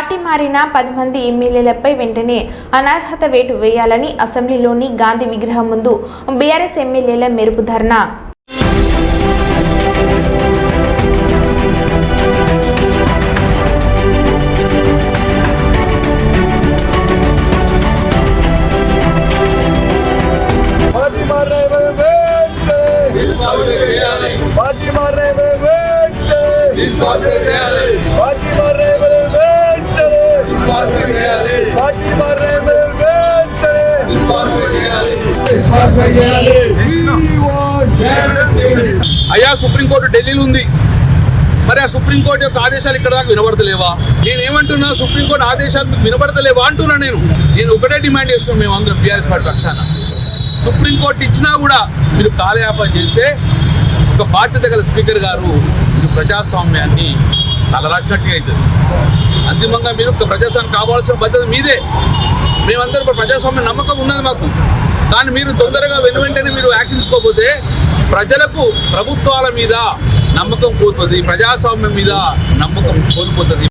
Party మారిన పది మంది ఎమ్మెల్యేలపై వెంటనే అనర్హత వేటు వేయాలని అసెంబ్లీలోని గాంధీ విగ్రహం ముందు బీఆర్ఎస్ ఎమ్మెల్యేల మెరుపు ధర్నా. పార్టీ మారే పార్టీ అయ్యా సుప్రీంకోర్టు ఢిల్లీలో ఉంది. మరి ఆ సుప్రీంకోర్టు యొక్క ఆదేశాలు ఇక్కడ దాకా వినబడతలేవా? నేను ఏమంటున్నా సుప్రీంకోర్టు ఆదేశాలు వినబడతలేవా అంటున్నా నేను. నేను ఒకటే డిమాండ్ చేస్తున్నాను మేము అందరం బీఆర్ఎస్ పార్టీ పక్షాన. సుప్రీంకోర్టు ఇచ్చినా కూడా మీరు కాలయాపన చేస్తే ఒక బాధ్యత గల స్పీకర్ గారు మీరు ప్రజాస్వామ్యాన్ని తలరాచినట్టుగా అవుతుంది అంతిమంగా మీరు ఒక ప్రజాస్వామ్యం కావాల్సిన బాధ్యత మీదే. మేమందరం ఇప్పుడు ప్రజాస్వామ్య నమ్మకం ఉన్నది మాకు. కానీ మీరు తొందరగా వెను వెంటనే మీరు యాక్షన్ తీసుకోకపోతే ప్రజలకు ప్రభుత్వాల మీద నమ్మకం కోల్పోతుంది ప్రజాస్వామ్యం మీద నమ్మకం కోల్పోతుంది.